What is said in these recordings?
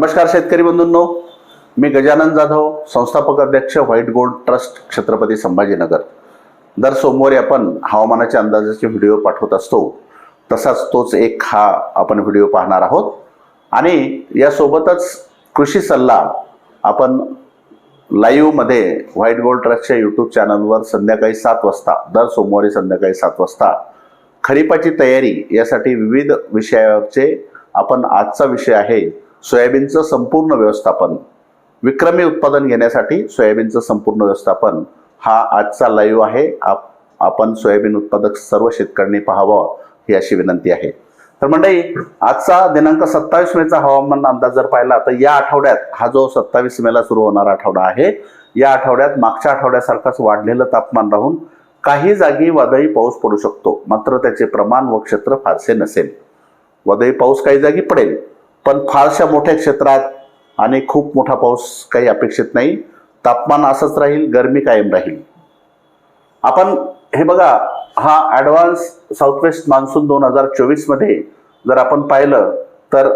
नमस्कार शेतकरी बंधूंनो. मी गजानन जाधव संस्थापक अध्यक्ष white gold trust Chhatrapati Sambhajinagar. दर सोमवारी आपण हवामानाच्या अंदाजाचे व्हिडिओ पाठवत असतो. तसाच तोच एक हा आपण व्हिडिओ पाहणार आहोत. आणि यासोबतच कृषी सल्ला आपण लाईव्हमध्ये व्हाईट गोल्ड ट्रस्टच्या यूट्यूब चॅनलवर संध्याकाळी सात वाजता दर सोमवारी संध्याकाळी सात वाजता खरीपाची तयारी यासाठी विविध विषयावरचे आपण आजचा विषय आहे. सोयाबीनचं संपूर्ण व्यवस्थापन विक्रमी उत्पादन घेण्यासाठी सोयाबीनचं संपूर्ण व्यवस्थापन हा आजचा लाईव्ह आहे. आप आपण सोयाबीन उत्पादक सर्व शेतकऱ्यांनी पाहावं ही अशी विनंती आहे. तर मंडळी आजचा दिनांक सत्तावीस मेचा हवामान अंदाज जर पाहिला तर या आठवड्यात हा जो सत्तावीस मेला सुरू होणारा आठवडा आहे या आठवड्यात मागच्या आठवड्यासारखाच वाढलेलं तापमान राहून काही जागी वादळी पाऊस पडू शकतो. मात्र त्याचे प्रमाण व क्षेत्र फारसे नसेल. वादळी पाऊस काही जागी पडेल. पण फारशा मोठ्या क्षेत्रात आणि खूप मोठा पाऊस काही अपेक्षित नाही. तापमान असंच राहील गरमी कायम राहील. आपण हे बघा हा ॲडव्हान्स साऊथवेस्ट मान्सून दोन हजार चोवीसमध्ये जर आपण पाहिलं तर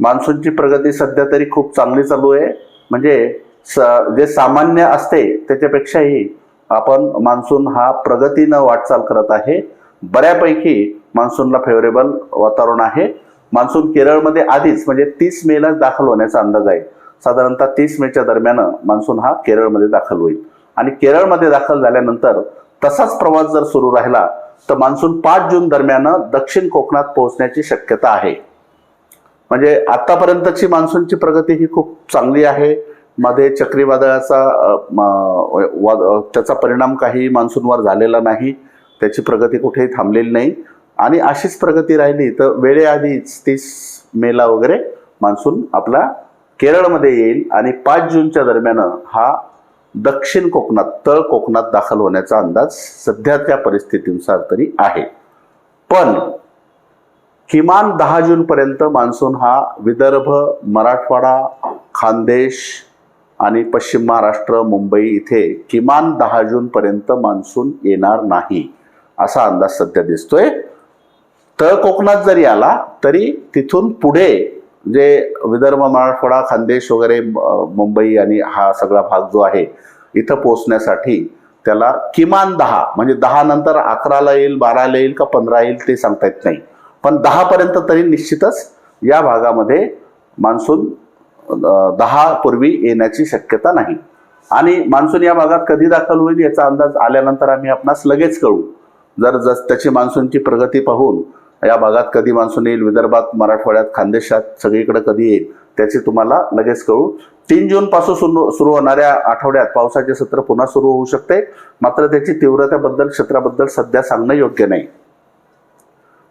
मान्सूनची प्रगती सध्या तरी खूप चांगली चालू आहे. म्हणजे स जे सामान्य असते त्याच्यापेक्षाही आपण मान्सून हा प्रगतीनं वाटचाल करत आहे. बऱ्यापैकी मान्सूनला फेवरेबल वातावरण आहे. मान्सून केरळमध्ये आधीच म्हणजे तीस मेलाच दाखल होण्याचा अंदाज आहे. साधारणतः तीस मेच्या दरम्यान मान्सून हा केरळमध्ये दाखल होईल. आणि केरळमध्ये दाखल झाल्यानंतर तसाच प्रवास जर सुरू राहिला तर मान्सून पाच जून दरम्यान दक्षिण कोकणात पोहोचण्याची शक्यता आहे. म्हणजे आतापर्यंतची मान्सूनची प्रगती ही खूप चांगली आहे. मध्ये चक्रीवादळाचा त्याचा परिणाम काही मान्सूनवर झालेला नाही. त्याची प्रगती कुठेही थांबलेली नाही. आणि अशीच प्रगती राहिली तर वेळेआधीच तीस मेला वगैरे मान्सून आपला केरळमध्ये येईल आणि पाच जूनच्या दरम्यान हा दक्षिण कोकणात तळ कोकणात दाखल होण्याचा अंदाज सध्याच्या परिस्थितीनुसार तरी आहे. पण किमान दहा जूनपर्यंत मान्सून हा विदर्भ मराठवाडा खानदेश आणि पश्चिम महाराष्ट्र मुंबई इथे किमान दहा जूनपर्यंत मान्सून येणार नाही असा अंदाज सध्या दिसतोय. तळ कोकणात जरी आला तरी तिथून पुढे जे विदर्भ मराठवाडा खानदेश वगैरे मुंबई आणि हा सगळा भाग जो आहे इथं पोचण्यासाठी त्याला किमान दहा म्हणजे दहा नंतर अकराला येईल बाराला येईल का पंधरा येईल ते सांगता येत नाही. पण दहा पर्यंत तरी निश्चितच या भागामध्ये मान्सून दहा पूर्वी येण्याची शक्यता नाही. आणि मान्सून या भागात कधी दाखल होईल याचा अंदाज आल्यानंतर आम्ही आपणास लगेच कळू. जर जस त्याची मान्सूनची प्रगती पाहून या भागात कधी मान्सून येईल विदर्भात मराठवाड्यात खानदेशात सगळीकडे कधी येईल त्याची तुम्हाला लगेच कळू. तीन जून पासून सुरू सुरू होणाऱ्या आठवड्यात पावसाचे सत्र पुन्हा सुरू होऊ शकते. मात्र त्याची तीव्रतेबद्दल क्षेत्राबद्दल सध्या सांगणं योग्य नाही.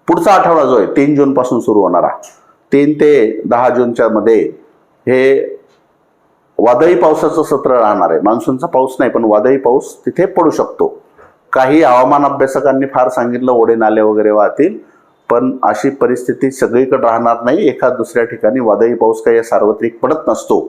पुढचा आठवडा जो आहे तीन जून पासून सुरू होणारा. तीन ते दहा जूनच्या मध्ये हे वादळी पावसाचं सत्र राहणार आहे. मान्सूनचा पाऊस नाही पण वादळी पाऊस तिथे पडू शकतो. काही हवामान अभ्यासकांनी फार सांगितलं ओढे नाले वगैरे वाहतील पण अशी परिस्थिती सगळीकडे राहणार नाही. एखाद दुसऱ्या ठिकाणी वादळी पाऊस काही सार्वत्रिक पडत नसतो.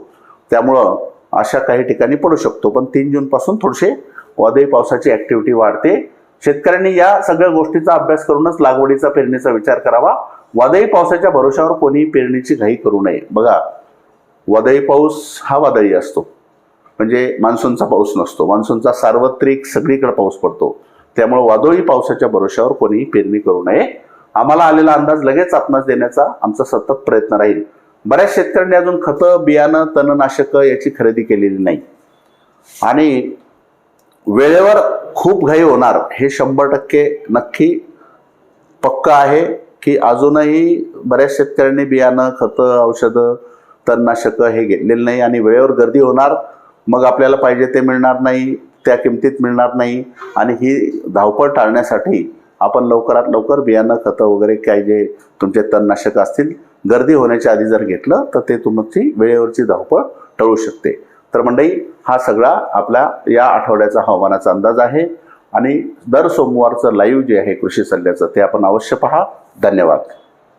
त्यामुळं अशा काही ठिकाणी पडू शकतो. पण तीन जून पासून थोडेसे वादळी पावसाची ऍक्टिव्हिटी वाढते. शेतकऱ्यांनी या सगळ्या गोष्टीचा अभ्यास करूनच लागवडीचा पेरणीचा विचार करावा. वादळी पावसाच्या भरोशावर कोणी पेरणीची घाई करू नये. बघा वादळी पाऊस हा वादळी असतो. म्हणजे मान्सूनचा पाऊस नसतो. मान्सूनचा सार्वत्रिक सगळीकडे पाऊस पडतो. त्यामुळे वादळी पावसाच्या भरोशावर कोणीही पेरणी करू नये. आम्हाला आलेला अंदाज लगेच आपणास देण्याचा आमचा सतत प्रयत्न राहील. बऱ्याच शेतकऱ्यांनी अजून खतं बियाणं तणनाशक याची खरेदी केलेली नाही. आणि वेळेवर खूप घाई होणार हे शंभर टक्के नक्की पक्क आहे की अजूनही बऱ्याच शेतकऱ्यांनी बियाणं खतं औषधं तणनाशकं हे घेतलेलं नाही आणि वेळेवर गर्दी होणार. मग आपल्याला पाहिजे ते मिळणार नाही त्या किमतीत मिळणार नाही. आणि ही धावपळ टाळण्यासाठी आपण लवकरात लवकर बियाणं खतं वगैरे काय जे तुमचे तणनाशक असतील गर्दी होण्याच्या आधी जर घेतलं तर ते तुमची वेळेवरची धावपळ टळू शकते. तर मंडळी हा सगळा आपल्या या आठवड्याचा हवामानाचा अंदाज आहे. आणि दर सोमवारचं लाईव्ह जे आहे कृषी सल्ल्याचं ते आपण अवश्य पहा. धन्यवाद.